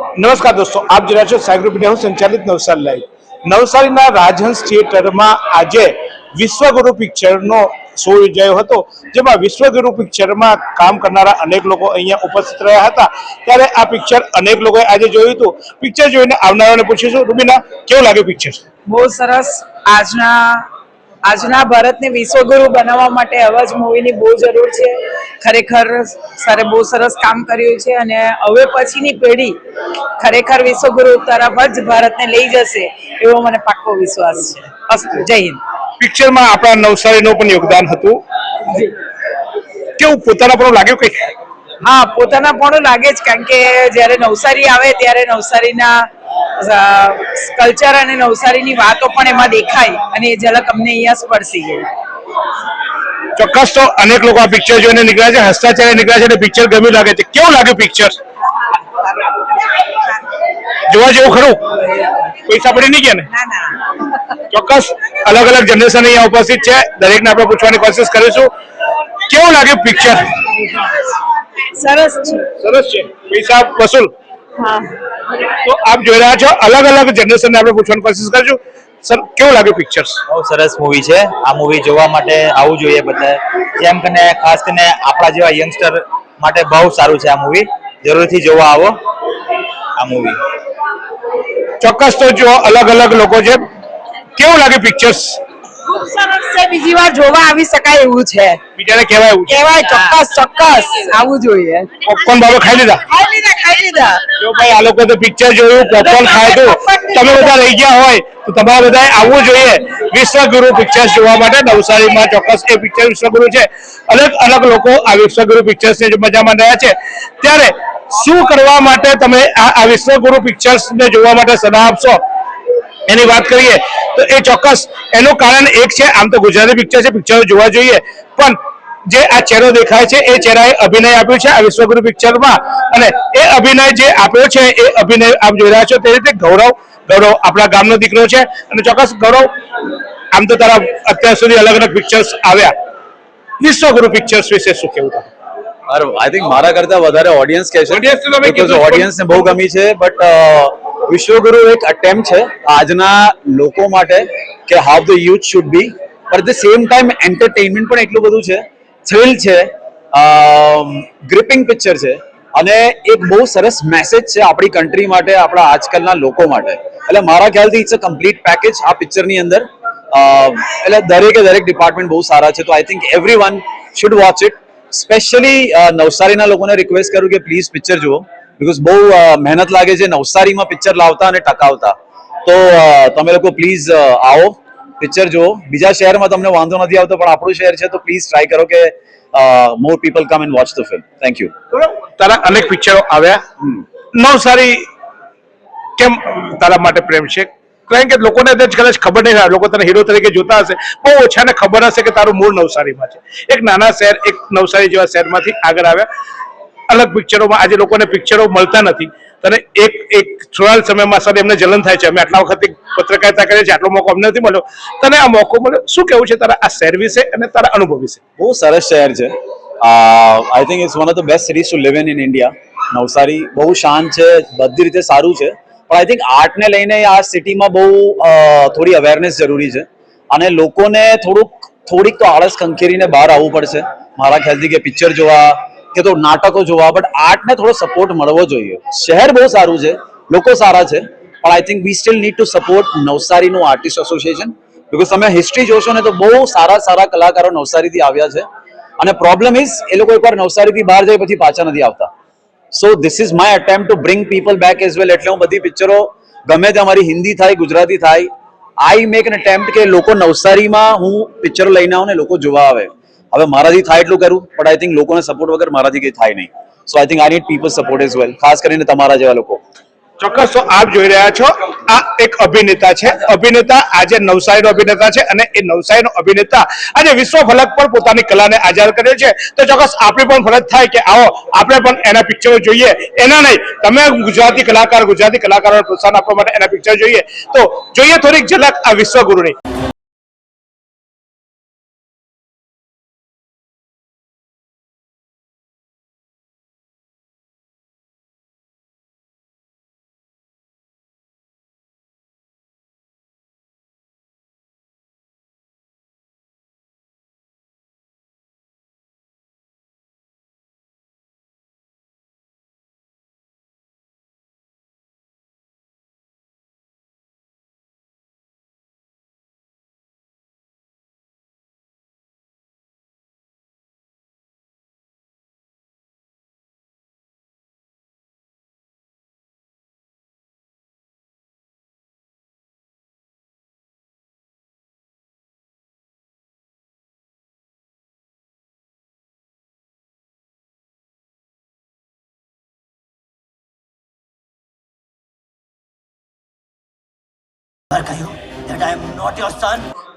નમસ્કાર દોસ્તો, આપ જોયા છો સાયગ્રુપ હાઉસ સંચાલિત નવસારી લાઈવ. નવસારીના રાજહંસ થિયેટરમાં આજે વિશ્વગુરુ પિક્ચરનો શો યોજાયો હતો, જેમાં વિશ્વગુરુ પિક્ચરમાં કામ કરનારા અનેક લોકો અહીંયા ઉપસ્થિત રહ્યા હતા. ત્યારે આ પિક્ચર અનેક લોકોએ આજે જોયું હતું. પિક્ચર જોઈને આવનારાઓને પૂછીશું, રૂબીના, કેવું લાગ્યું પિક્ચર? બહુ સરસ. આજના આજના ભારતને વિશ્વગુરુ બનાવવા માટે આવા જ મૂવીની બહુ જરૂર છે. ખરેખર સરે બહુ સરસ કામ કર્યું છે અને હવે પછીની પેઢી ખરેખર વિશ્વગુરુ તરફ જ ભારતને લઈ જશે એવો મને પાક્કો વિશ્વાસ છે. અસ્તુ જય હિન્દ. પિક્ચરમાં આપણા નવસારીનું પણ યોગદાન હતું. કેવું પોતાના પણ લાગ્યું કંઈક? હા પોતાના પણ લાગે જ કારણ કે જ્યારે નવસારી આવે ત્યારે નવસારીના કલ્ચર અને નવસારીની વાતો પણ એમાં દેખાય અને એ ઝલક અમને અહીંયા સ્પર્શી ગઈ. ચોક્કસ તો અનેક લોકો આ પિક્ચર જોઈને નીકળ્યા છે હસતા ચાલે નીકળ્યા છે અને પિક્ચર ગમ્યું લાગે છે. કેવું લાગ્યું પિક્ચર જોવા જેવું ખરું? પૈસા પડી નહીં ગયા ને? ચોક્કસ અલગ અલગ જનરેશન અહીંયા ઉપસ્થિત છે. દરેકને આપણે પૂછવાની કોશિશ કરીશું. કેવું લાગ્યું પિક્ચર સરસ છે. સરસ છે. પૈસા વસૂલ. તો આપ જોઈ રહ્યા છો અલગ અલગ જનરેશનને આપણે પૂછવાની કોશિશ કરીશું. સર કેવું લાગ્યું પિક્ચર્સ બહુ સરસ મૂવી છે. આ મૂવી જોવા માટે આવવું જોઈએ બધા જેમ કરીને ખાસ કરીને આપણા જેવા યંગસ્ટર માટે બહુ સારું છે આ મૂવી જરૂરથી જોવા આવો આ મૂવી ચોક્કસ તો જો અલગ અલગ લોકો છે. કેવું લાગ્યું પિક્ચર્સ ખૂબ સરસ છે. બીજી વાર જોવા આવી શકાય એવું છે. બીજાને કહેવાય એવું કહેવાય ચોક્કસ ચોક્કસ. આવવું જોઈએ. પોપકોર્ન બાબા ખાઈ લીધા? ખાઈ લીધા. ખાઈ લીધા. જો ભાઈ આ લોકો તો પિક્ચર જોયું પોપકોર્ન ખાધું. તમે બધા રહી ગયા હોય તો તમારે બધાએ આવવું જોઈએ. વિશ્વગુરુ પિક્ચર્સ જોવા માટે નવસારીમાં ચોક્કસ એ પિક્ચર વિશ્વગુરુ છે. અલગ અલગ લોકો આ વિશ્વગુરુ પિક્ચર્સને જો મજા માણી રહ્યા છે. ત્યારે શું કરવા માટે તમે આ આ વિશ્વગુરુ પિક્ચર્સને જોવા માટે સલાહ આપશો? એની વાત કરીએ તો એ ચોક્કસ એનું કારણ એક છે આમ તો ગુજરાતી પિક્ચર છે પિક્ચરો જોવા જોઈએ. પણ જે આ ચહેરો દેખાય છે એ ચહેરાએ અભિનય આપ્યો છે આ વિશ્વગુરુ પિક્ચરમાં. અને એ અભિનય જે આપ્યો છે એ અભિનય આપ જોઈ રહ્યા છો. તે રીતે ગૌરવ ગૌરવ આપણા ગામનો દીકરો છે. અને ચોક્કસ ગૌરવ આમ તો તારા અત્યાર સુધી અલગ અલગ પિક્ચર્સ આવ્યા. વિશ્વગુરુ પિક્ચર્સ વિશે શું કેવું તારું? આઈ થિંક મારા કરતા વધારે ઓડિયન્સ કહે છે. ઓડિયન્સ ને બહુ ગમી છે બટ વિશ્વગુરુ એક અટેમ્પ છે આજના લોકો માટે કે how the youth should be પર ધ સેમ ટાઈમ એન્ટરટેનમેન્ટ પણ એટલું બધું છે થ્રિલ છે ગ્રિપિંગ પિક્ચર છે, અને એક બહુ સરસ મેસેજ છે આપણી કન્ટ્રી માટે, આપણા આજકાલના લોકો માટે. એટલે મારા ખ્યાલથી ઇટ્સ અ કમ્પ્લીટ પેકેજ આ પિક્ચરની અંદર. એટલે દરેકે દરેક ડિપાર્ટમેન્ટ બહુ સારા છે, તો I think everyone should watch it specially નવસારીના લોકોને રિક્વેસ્ટ કરું કે પ્લીઝ પિક્ચર જુઓ બીકોઝ બહુ મહેનત લાગે છે નવસારીમાં પિક્ચર લાવતા અને ટકાવતા. તો તમે લોકો પ્લીઝ આવો. પિક્ચર જુઓ. બીજા શહેરમાં તમને વાંધો નથી આવતો પણ આપણું શહેર છે તો પ્લીઝ ટ્રાય કરો કે more people come and watch the film thank you તારા અનેક પિક્ચરો આવ્યા. નવસારી કેમ તારા માટે પ્રેમ છે? કારણ કે લોકોને કદાચ ખબર નહીં લોકો તને હીરો તરીકે જોતા હશે. બહુ ઓછાને ખબર હશે કે તારું મૂળ નવસારીમાં છે. એક નાના શહેર એક નવસારી જેવા શહેરમાંથી આગળ આવ્યા. અલગ પિક્ચરોમાં આજે લોકોને પિક્ચરો મળતા નથી. તને એક એક થોડા સમયમાં સર, એમને જલન થાય છે. અમે આટલા વખત પત્રકારિતા કરીએ છીએ, આટલો મોકો અમને નથી મળ્યો. તને આ મોકો મળ્યો? શું કેવું છે તારા આ શહેર વિશે અને તારા અનુભવ વિશે? બહુ સરસ શહેર છે. I think it's one of the best cities to live in in India Navsari બહુ શાંત છે, બધી રીતે સારું છે. પણ આઈ થિંક આર્ટને લઈને આ સિટીમાં બહુ થોડી અવેરનેસ જરૂરી છે. અને લોકોને થોડુંક, થોડીક તો આળસ ખંખેરીને બહાર આવવું પડશે. મારા ખ્યાલથી કે પિક્ચર જોવા કે તો નાટકો જોવા બટ આર્ટને થોડો સપોર્ટ મળવો જોઈએ. શહેર બહુ સારું છે, લોકો સારા છે, પણ I think we still need to support નવસારીનું artist association because તમે હિસ્ટ્રી જોશો ને તો બહુ સારા સારા કલાકારો નવસારીથી આવ્યા છે. અને પ્રોબ્લેમ ઇઝ એ લોકો એકવાર નવસારીથી બહાર જાય પછી પાછા નથી આવતા. So this is my attempt to bring people back as well એટલે હું બધી પિક્ચરો ગમે તે અમારી હિન્દી થાય, ગુજરાતી થાય આઈ મેક એન અટેમ્પ કે લોકો નવસારીમાં હું પિક્ચરો લઈને આવું ને લોકો જોવા આવે. હવે મારાથી થાય એટલું કરું બટ આઈ થિંક લોકોને સપોર્ટ વગર મારાથી કંઈ થાય નહીં. So I think I need people support as well ખાસ કરીને તમારા જેવા લોકો. ચોક્કસ, તો આપ જોઈ રહ્યા છો, આ એક અભિનેતા છે. અભિનેતા આજે નવસારીનો અભિનેતા છે અને એ નવસારીનો અભિનેતા આજે વિશ્વ ફલક પર પોતાની કલાને આઝાદ કર્યો છે. તો ચોક્કસ આપણી પણ ફરજ થાય કે આવો, આપણે પણ એના પિક્ચરો જોઈએ. એના નહીં, તમે ગુજરાતી કલાકાર, ગુજરાતી કલાકારોને પ્રોત્સાહન આપવા માટે એના પિક્ચર જોઈએ. તો જોઈએ થોડીક ઝલક આ વિશ્વગુરુની.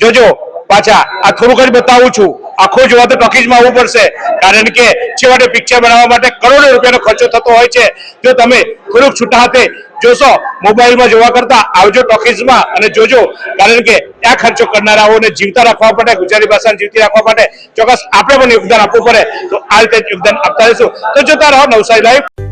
જોજો, પાછા આ થોડુંક જ બતાવું છું. આખું જોવા તો ટોકીઝમાં આવવું પડશે. કારણ કે છેવટે પિક્ચર બનાવવા માટે કરોડો રૂપિયાનો ખર્ચો થતો હોય છે. જો તમે થોડુંક છૂટા હાથે જોશો, મોબાઈલમાં જોવા કરતા આવજો ટોકીઝમાં અને જોજો. કારણ કે આ ખર્ચો કરનારાઓને જીવતા રાખવા માટે, ગુજરાતી ભાષાને જીવતી રાખવા માટે ચોક્કસ આપણે પણ યોગદાન આપવું પડે. તો આ રીતે યોગદાન આપતા રહીશું. તો જોતા રહો નવસારી લાઈવ